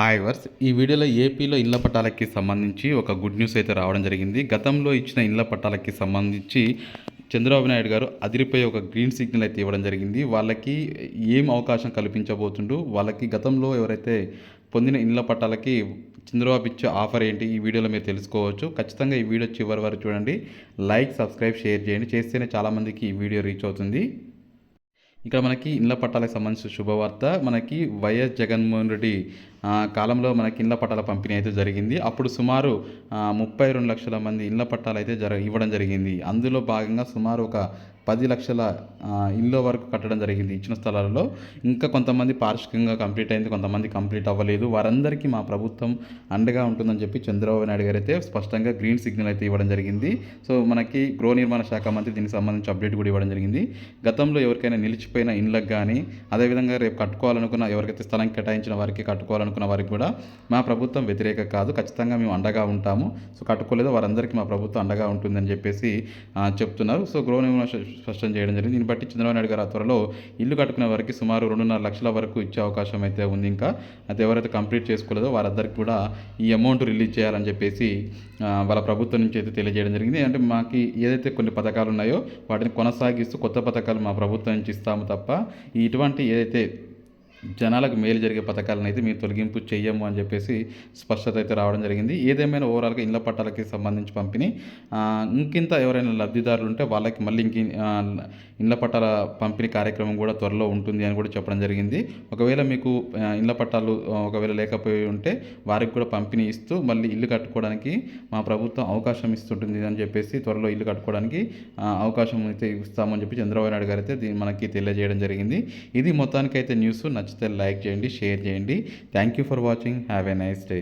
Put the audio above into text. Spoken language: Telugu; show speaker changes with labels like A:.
A: హాయ్ వర్స్ ఈ వీడియోలో ఏపీలో ఇళ్ళ పట్టాలకి సంబంధించి ఒక గుడ్ న్యూస్ అయితే రావడం జరిగింది. గతంలో ఇచ్చిన ఇళ్ళ పట్టాలకి సంబంధించి చంద్రబాబు నాయుడు గారు అదిరిపోయి ఒక గ్రీన్ సిగ్నల్ అయితే ఇవ్వడం జరిగింది. వాళ్ళకి ఏం అవకాశం కల్పించబోతుండు? వాళ్ళకి గతంలో ఎవరైతే పొందిన ఇళ్ళ పట్టాలకి చంద్రబాబు ఇచ్చే ఆఫర్ ఏంటి? ఈ వీడియోలో మీరు తెలుసుకోవచ్చు. ఖచ్చితంగా ఈ వీడియో చివరి వరకు చూడండి. లైక్ సబ్స్క్రైబ్ షేర్ చేయండి. చేస్తేనే చాలామందికి ఈ వీడియో రీచ్ అవుతుంది. ఇక్కడ మనకి ఇళ్ళ పట్టాలకు సంబంధించిన శుభవార్త. మనకి వైఎస్ జగన్మోహన్ రెడ్డి కాలంలో మనకి ఇళ్ళ పట్టాల పంపిణీ అయితే జరిగింది. అప్పుడు సుమారు ముప్పై రెండు లక్షల మంది ఇళ్ళ పట్టాలు అయితే జర ఇవ్వడం జరిగింది. అందులో భాగంగా సుమారు ఒక పది లక్షల ఆ, ఇళ్ళ వరకు కట్టడం జరిగింది ఇచ్చిన స్థలాలలో. ఇంకా కొంతమంది పార్షికంగా కంప్లీట్ అయింది కొంతమంది కంప్లీట్ అవ్వలేదు. వారందరికీ మా ప్రభుత్వం అండగా ఉంటుందని చెప్పి చంద్రబాబు నాయుడు గారు అయితే స్పష్టంగా గ్రీన్ సిగ్నల్ అయితే ఇవ్వడం జరిగింది. సో మనకి గృహ నిర్మాణ శాఖ మంత్రి దీనికి సంబంధించి అప్డేట్ కూడా ఇవ్వడం జరిగింది. గతంలో ఎవరికైనా నిలిచిపోయిన ఇండ్లకు కానీ అదేవిధంగా రేపు కట్టుకోవాలనుకున్న ఎవరికైతే స్థలం కేటాయించిన వారికి కట్టుకోవాలనుకున్న వారికి కూడా మా ప్రభుత్వం వ్యతిరేక కాదు ఖచ్చితంగా మేము అండగా ఉంటాము. సో కట్టుకోలేదో. వారందరికీ మా ప్రభుత్వం అండగా ఉంటుందని చెప్పేసి చెప్తున్నారు. సో గృహ నిర్మాణ స్పష్టం చేయడం జరిగింది. దీన్ని బట్టి చంద్రబాబు నాయుడు గారు ఆ త్వరలో ఇల్లు కట్టుకునే వారికి సుమారు రెండున్నర లక్షల వరకు ఇచ్చే అవకాశం అయితే ఉంది ఇంకా. అయితే ఎవరైతే కంప్లీట్ చేసుకోలేదో వారందరికీ కూడా ఈ అమౌంట్ రిలీజ్ చేయాలని చెప్పేసి వాళ్ళ ప్రభుత్వం నుంచి అయితే తెలియజేయడం జరిగింది. అంటే మాకు ఏదైతే కొన్ని పథకాలు ఉన్నాయో వాటిని కొనసాగిస్తూ కొత్త పథకాలు మా ప్రభుత్వం నుంచి ఇస్తాము తప్ప ఇటువంటి ఏదైతే జనాలకు మేలు జరిగే పథకాలను అయితే మేము తొలగింపు చెయ్యము అని చెప్పేసి స్పష్టత అయితే రావడం జరిగింది. ఏదేమైనా ఓవరాల్గా ఇళ్ళ పట్టాలకి సంబంధించి పంపిణీ ఇంకింత ఎవరైనా లబ్ధిదారులు ఉంటే వాళ్ళకి మళ్ళీ ఇంక ఇళ్ళ పట్టాల పంపిణీ కార్యక్రమం కూడా త్వరలో ఉంటుంది అని కూడా చెప్పడం జరిగింది. ఒకవేళ మీకు ఇళ్ళ పట్టాలు ఒకవేళ లేకపోయి ఉంటే వారికి కూడా పంపిణీ ఇస్తూ మళ్ళీ ఇల్లు కట్టుకోవడానికి మా ప్రభుత్వం అవకాశం ఇస్తుంటుంది అని చెప్పేసి త్వరలో ఇల్లు కట్టుకోవడానికి అవకాశం అయితే ఇస్తామని చెప్పి చంద్రబాబు నాయుడు గారు అయితే మనకి తెలియజేయడం జరిగింది. ఇది మొత్తానికైతే న్యూస్. నచ్చితే లైక్ చేయండి షేర్ చేయండి. Thank you for watching have a nice day